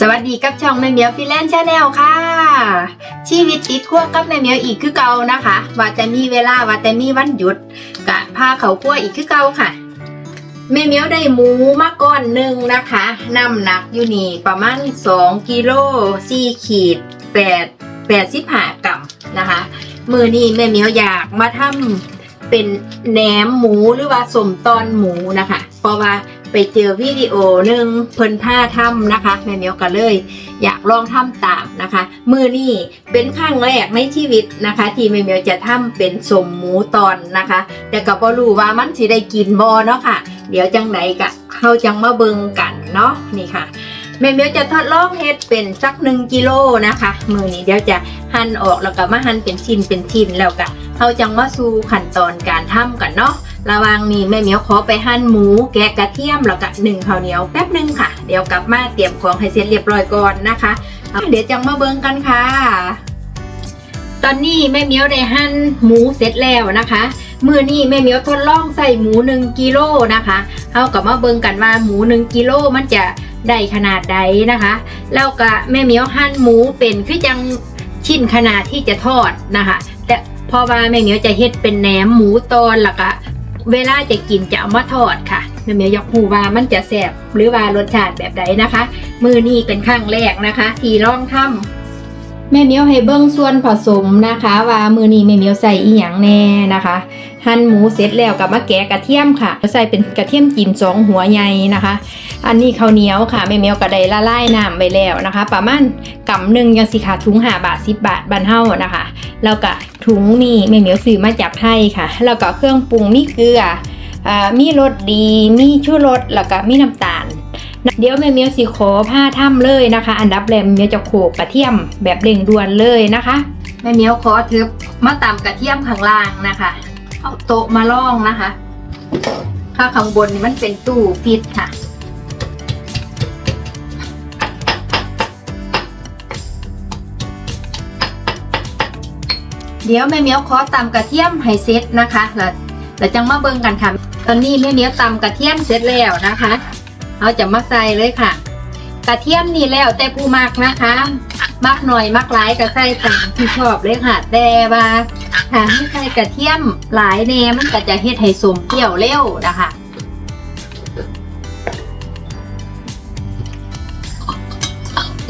สวัสดีกับช่องแม่เมียวฟิแลนด์ชาแนลค่ะ ชีวิตติดขั้วกับแม่เมียวอีกคือเก่านะคะ ว่าแต่มีเวลาว่าแต่มีวันหยุดกะพาเขาขั้วอีกคือเก่าค่ะแม่เมียวได้หมูมาก้อนหนึ่งนะคะน้ำหนักอยู่นี่ประมาณ2กิโล4ขีด8 85กรัมนะคะมือนี้แม่เมียวอยากมาทำเป็นแหนมหมูหรือว่าสมตอนหมูนะคะ เพราะว่า ไปเจอวิดีโอหนึ่งเพิ่นท่าทำนะคะ แม่เมียวก็เลย อยากลองทำตามนะคะ มือนี้เป็นครั้งแรกในชีวิตนะคะ ที่แม่เมียวจะทำเป็นสมหมูตอนนะคะ แต่ก็บ่รู้ว่ามันสิได้กินบ่เนาะค่ะ เดี๋ยวจังไหนกะเขาจังมาเบิงกันเนาะนี่ค่ะแม่เมียวจะทดลองเฮ็ดเป็นสักหนึ่งกิโลนะคะ มือนี้เดี๋ยวจะหั่นออกแล้วก็มาหั่นเป็นชิ้นเป็นชิ้นแล้วก็เขาจังมาสู่ขั้นตอนการทำกันเนาะ ระว่างนี้แม่เหมียวขอไปหั่นหมูแกะกระเทียมแล้วก็หนึ่งข้าวเหนียวแป๊บหนึงค่ะ เดี๋ยวกลับมาเตรียมของให้เสร็จเรียบร้อยก่อนนะคะ เดี๋ยวจังมาเบิ่งกันค่ะ ตอนนี้แม่เหมียวได้หั่นหมูเสร็จแล้วนะคะมือนี้แม่เหมียวทดลองใส่หมูหนึ่งกิโลนะคะเขากับมาเบิ่งกันว่าหมูหนึ่งกิโลมันจะได้ขนาดใดนะคะแล้วก็แม่เหมียวหั่นหมูเป็นคือจังชิ้นขนาดที่จะทอดนะคะ แต่พอว่าแม่เหมียวจะเฮ็ดเป็นแหนมหมูตอนแล้วก็ เวลาจะกินจะเอามาทอดค่ะแม่เมียวอยกรู้ว่ามันจะแซ่บหรือว่ารสชาติแบบใดนะคะ มือนี้เป็นครั้งแรกนะคะ ที่ลองทำแม่เมียวให้เบิ้งส่วนผสมนะคะ ว่ามือนี้แม่เมียวใส่อีหยังแน่นะคะ หั่นหมูเสร็จแล้วกับมาแกะกระเทียมค่ะใส่เป็นกระเทียมจีนสองหัวใหญ่นะคะ อันนี้ข้าวเหนียวค่ะแม่เมียวก็ได้ละลายน้ำไปแล้วนะคะ ประมาณกำหนึ่งยังสิค่ะถุงหาบาทสิบบาทบันเท่านะคะแล้วก็ ถุงนี่แม่เหมียวซื้อมาจากไทยค่ะ แล้วก็เครื่องปรุงมีเกลือมีรสดีมีชูรสแล้วก็มีน้ำตาล เดี๋ยวแม่เมียวสิขอผ้าถ้ำเลยนะคะ อันดับแรกเมียวจะโขลกกระเทียมแบบเร่งด่วนเลยนะคะแม่เมียวขอทึบมาตำกระเทียมข้างล่างนะคะเอาโต๊ะมาล่องนะคะข้าข้างบนนี่มันเป็นตู้ฟิตค่ะ เดี๋ยวแม่เมียวขอตำกระเทียมให้เสร็จนะคะแล้วแล้วจังมาเบิ่งกันค่ะ ตอนนี้แม่เมียวตำกระเทียมเสร็จแล้วนะคะเราจะมาใส่เลยค่ะ กระเทียมนี่แล้วแต่ผู้มักนะคะมักหน่อยมักหลายก็ใส่ตามที่ชอบเลยค่ะ แต่ว่าถ้าให้ใส่กระเทียมหลายแน่มันก็จะเฮ็ดให้สมเปรี้ยวเร็วนะคะ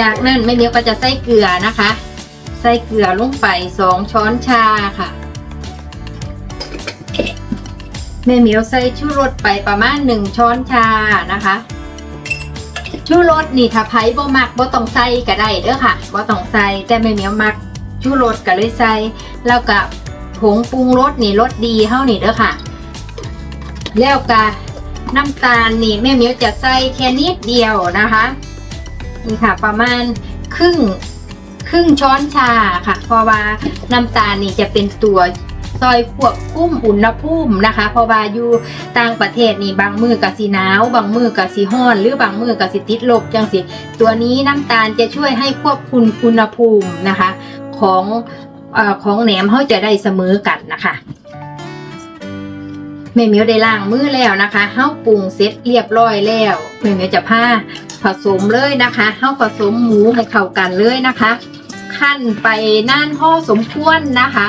จากนั้นแม่เมียวก็จะใส่เกลือนะคะ ส่เกลือลงไปสองช้อนชาค่ะ แม่เหมียวใส่ชูรสไปประมาณหนึ่งช้อนชานะคะชูรสนี่ถ้าไผ่บ่มักบ่ต้องใส่ก็ได้เด้อค่ะบ่ต้องใส่แต่แม่เหมียวมักชูรสก็เลยใส่แล้วก็ผงปรุงรสนี่รสดีเท่านี่เด้อค่ะ แล้วก็น้ำตาลนี่แม่เหมียวจะใส่แค่นิดเดียวนะคะ นี่ค่ะ ประมาณครึ่ง ครึ่งช้อนชาค่ะ เพราะว่าน้ำตาลนี่จะเป็นตัวซอยควบคุมอุณหภูมินะคะ เพราะว่าอยู่ต่างประเทศนี่บางมือกับสีหนาว บางมือกับสีห้อน หรือบางมือกับสีติดลบจังสิตัวนี้น้ำตาลจะช่วยให้ควบคุมอุณหภูมินะคะ ของอของแหนมเขาจะได้เสมอกันนะคะแม่เหมียวได้ล้างมือแล้วนะคะเฮาปรุงเสร็จเรียบร้อยแล้วแม่เหมียวจะผ้า ผสมเลยนะคะเฮาผสมหมูให้เข้ากันเลยนะคะ ขั้นไปน่านพ่อสมควรนะคะ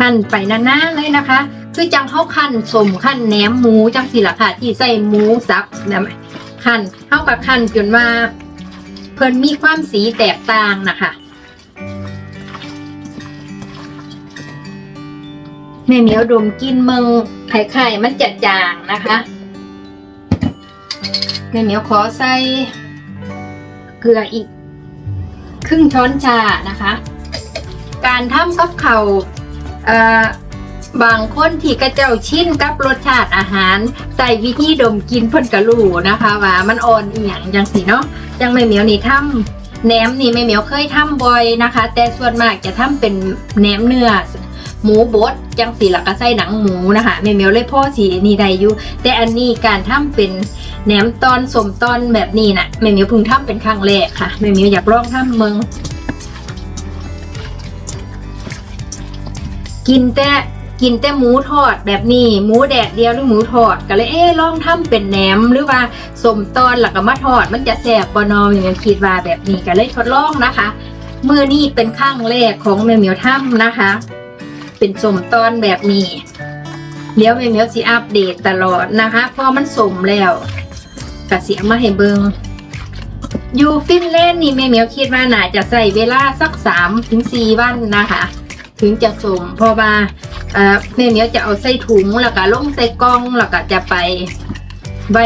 หั่นไปนานๆเลยนะคะ คือจังเข้าขั้นสมขั้นแหนมหมูจังสิละค่ะ ที่ใส่หมูสับนะขั้นเข้ากับขั้นจนว่าเพิ่นมีความสีแตกต่างนะคะ แม่เหมียวดมกินมืองไข่ไข่มันจะจางนะคะแม่เหมียวขอใส่เกลืออีก ครึ่งช้อนชานะคะ การทำกับเขาวเอ่อบางคนที่กระเจ้าชินกับรสชาติอาหาร ใส่วิธีดมกินพ่นกระลูนะคะว่ามันอ่อนอีหยังจังสิเนาะจังแม่เหมียวนี่ทำแหนมนี่แม่เหมียวเคยทำบ่อยนะคะ แต่ส่วนมากจะทำเป็นแหนมเนื้อ หมูบดจังสีหลักก็ใส่หนังหมูนะคะแม่เหมียวเลยพ่อสีนี่ได้อยู่แต่อันนี้การทำเป็นแหนมตอนสมตอนแบบนี้นะ่ะแม่เหมียวเพิ่งทำเป็นครั้งแรกค่ะแม่เหมียวอยากลองทำเมืองกินแต่กินแต่หมูทอดแบบนี้หมูแดดเดียวหรือหมูทอดก็เลยเอ๊ลองทำเป็นแหนมหรือว่าสมตอนหลักก็มาทอด มันจะแสบปนอมอย่างนี้คิดว่าแบบนี้ก็เลยทดลองนะคะเมื่อนี้เป็นข้างแรกของแม่เหมียวทำนะคะ เป็นสมตอนแบบนี้เดี๋ยวแม่เมียวสิอัปเดตตลอดนะคะพอมันสมแล้วก็สิเอามาให้เบิงอยู่ฟินแลนด์นี่แม่เมียวคิดว่าน่าจะใส่เวลาสักสามถึงสี่วันนะคะ ถึงจะสมเพราะว่าเอ่อแม่เมียวจะเอาใส่ถุงแล้วก็ลงใส่กล่องแล้วก็จะไปไว้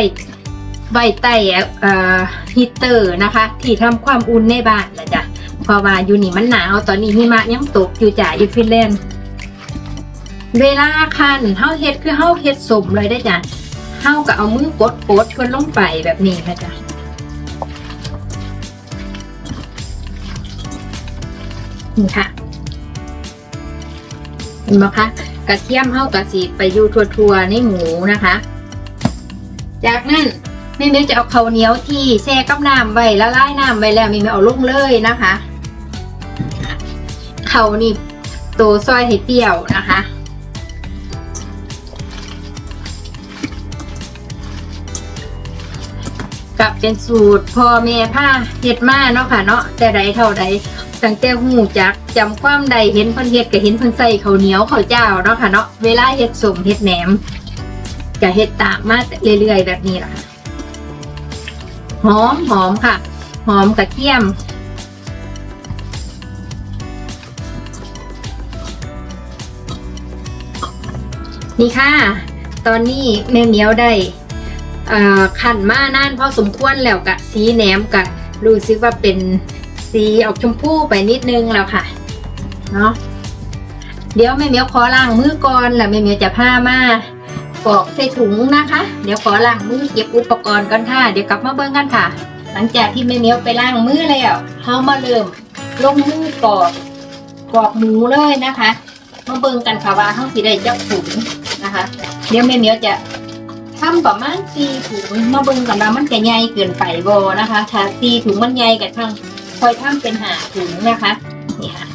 ไว้ใต้เอ่อฮีตเตอร์นะคะ ที่ทำความอุ่นในบ้านนะจ๊ะเพราะว่าอยู่นี่มันหนาวตอนนี้หิมะยังตกอยู่จ้ะอยู่ฟินแลนด์ เวลาคันเฮาเฮ็ดคือเฮาเฮ็ดสมเลยได้จ้ะเฮาก็เอามือกดกดๆเพิ่นลงไปแบบนี้ค่ะจ้ะนี่ค่ะเห็นไหมคะกระเทียมเฮากระสีไปอยู่ทั่วๆในหมูนะคะ จากนั้นแม่เมย์จะเอาเข้าเหนียวที่แช่กับน้ำไว้ละลายน้ำไว้แล้วแม่เมย์เอาลงเลยนะคะเขานี่โตซอยให้เปรี้ยวนะคะ กับเป็นสูตรพ่อแม่ผ้าเฮ็ดมาเนาะค่ะเนาะแต่ใดเท่าใดตั้งแต่หูจักจำความใดเห็นเพิ่นเฮ็ดก็เห็นเพิ่นใส่ข้าวเหนียวข้าวเจ้าเนาะค่ะเนาะเวลาเฮ็ดสมเฮ็ดแหนมก็เฮ็ดตามมาเรื่อยๆแบบนี้ล่ะค่ะหอมหอมค่ะ หอมกระเทียมนี่ค่ะ ตอนนี้แม่เหมียวได้ ขันมานานพอสมควรแล้วกะสีแหนมกะรู้สึกว่าเป็นสีออกชมพูไปนิดนึงแล้วค่ะเนาะเดี๋ยวแม่เมียวขอล้างมือก่อนแล้วแม่เมียวจะผ้ามากรอกใส่ถุงนะคะ เดี๋ยวขอล้างมือเก็บอุปกรณ์ก่อนค่ะเดี๋ยวกลับมาเบิ่งกันค่ะ หลังจากที่แม่เมียวไปล้างมือแล้วเฮามาเริ่มลงมือกรอกกรอกหมูเลยนะคะมาเบิ่งกันค่ะว่าเฮาสิได้จักถุงนะคะ เดี๋ยวแม่เมียวจะ ทำประมาณสี่ถุงมาเบิ่งกันว่ามันจะใหญ่เกินไปบ่นะคะ ถ้าสี่ถุงมันใหญ่กับทั้งคอยทำเป็นหาถุงนะคะนี่ค่ะ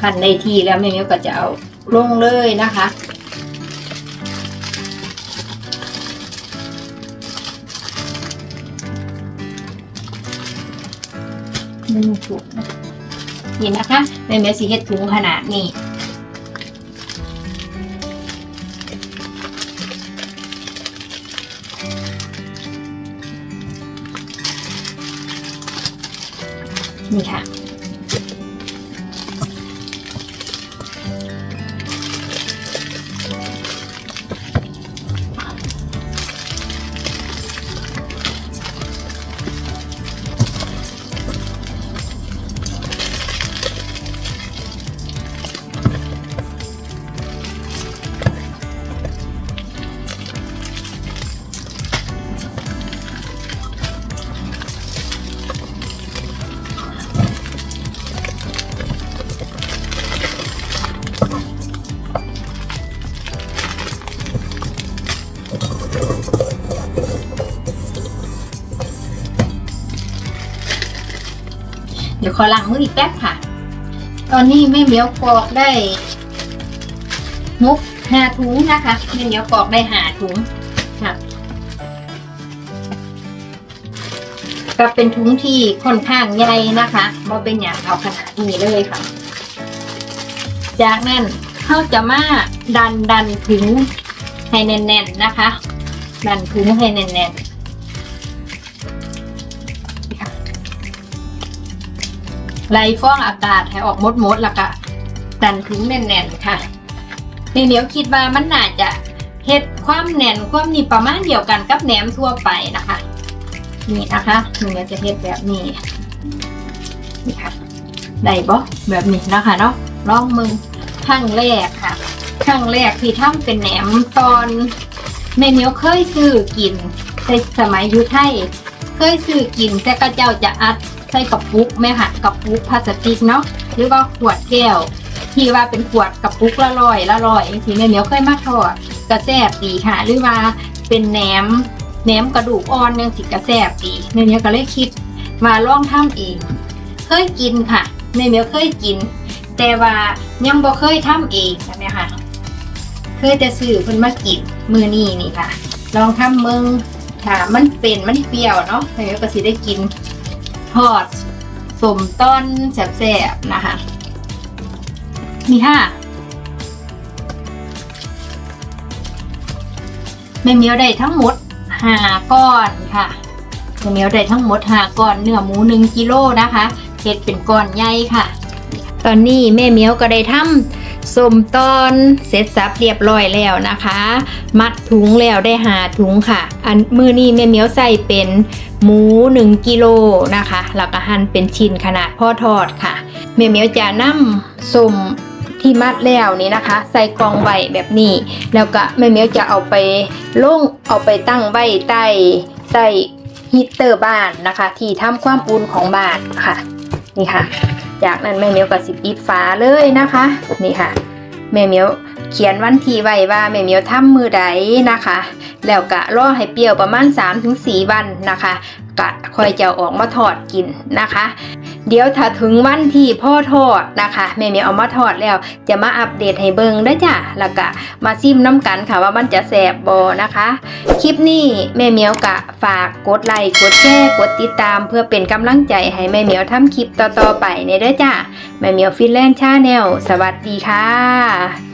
ขั้นในทีแล้วแม่เมียวก็จะเอาลงเลยนะคะหนึ่งถุงนี่นะคะแม่เมียวสีเฮ็ดถุงขนาดนี้ นี่ค่ เดี๋ยวขอล้างมืออีกแป๊บค่ะ ตอนนี้แม่เหมียวกรอกได้มุกหาถุงนะคะแม่เหมียวกรอกได้หาถุงค่ะก็เป็นถุงที่ค่อนข้างใหญ่นะคะมาเป็นอย่างเอาขนาดนี้เลยค่ะ จากนั้นเขาจะมาดันดันถุงให้แน่นๆนะคะ ดันถุงให้แน่นๆ ไล่ฟองอากาศให้ออกมดมดแล้วก็ดันถุงแน่นๆค่ะนี่เหนียวคิดว่ามันน่าจะเฮ็ดความแน่นความนี่ประมาณเดียวกันกับแหนมทั่วไปนะคะ นี่นะคะหนูจะเฮ็ดแบบนี้นี่ค่ะได้บ่แบบนี้นะคะเนาะลองมือครั้งแรกค่ะครั้งแรกที่ทำเป็นแหนมตอนแม่เหนียวเคยซื้อกินในสมัยยุไทยเคยซื้อกินแต่ก็เจ้าจะอัด ใส่กระปุกแม่ค่ะกระปุกพลาสติกเนาะหรือว่าขวดแก้ว ที่ว่าเป็นขวดกระปุกละร้อยละร้อยทีแม่เหนียวเคยมาทอดกระแซบดีค่ะ หรือว่าเป็นแหนมแหนมกระดูกอ่อนยังสิกระแซบดีแม่เหนียวก็เลยคิดมาลองทำเอง เคยกินค่ะแม่เหนียวเคยกิน แต่ว่ายังบ่เคยทำเองใช่ไหมคะเคยแต่ซื้อเพิ่นมากินมือนี้นี่ค่ะ ลองทำมึงถ้ามันเป็นมันเปรี้ยวเนาะแม่เมียวก็สิได้กิน ทอดสมต้นแสบๆนะคะ นี่ค่ะแม่เมียวได้ทั้งหมดห้าก้อนค่ะแม่เมียวได้ทั้งหมดห้าก้อนเนื้อหมูหนึ่งกิโลนะคะเฮ็ดเป็นก้อนใหญ่ค่ะ ตอนนี้แม่เมียวก็ได้ทำสมตอนเสร็จสับเรียบร้อยแล้วนะคะ มัดถุงแล้วได้หาถุงค่ะ อันมือนี้แม่เมียวใส่เป็น หมู 1กิโลนะคะแล้วก็หั่นเป็นชิ้นขนาดพ่อทอดค่ะแม่เมียวจะนำสมที่มัดแล้วนี้นะคะ ใส่กล่องไว้แบบนี้ แล้วก็แม่เมียวจะเอาไปลงเอาไปตั้งไว้ใต้ใต้ฮีตเตอร์บ้านนะคะ ที่ทำความอุ่นของบ้านค่ะนี่ค่ะ จากนั้นแม่เมียวก็สิปิดฝาเลยนะคะ นี่ค่ะ แม่เมียว เขียนวันที่ไว้ว่าแม่เมียวทำมือใดนะคะ แล้วก็รอให้เปรี้ยวประมาณ 3-4 วันนะคะกะค่อยจะออกมาทอดกินนะคะ เดี๋ยวถ้าถึงวันที่พ่อทอดนะคะแม่เมียวเอามาทอดแล้ว จะมาอัปเดตให้เบิ่งได้จ้ะแล้วก็มาซิมน้ำกันค่ะว่ามันจะแสบบอนะคะ คลิปนี้แม่เมียวกะฝากกดไลค์กดแชร์กดติดตาม เพื่อเป็นกำลังใจให้แม่เมียวทำคลิปต่อๆไปในเด้จ้ะแม่เมียวฟินแลนด์ชาแนลสวัสดีค่ะ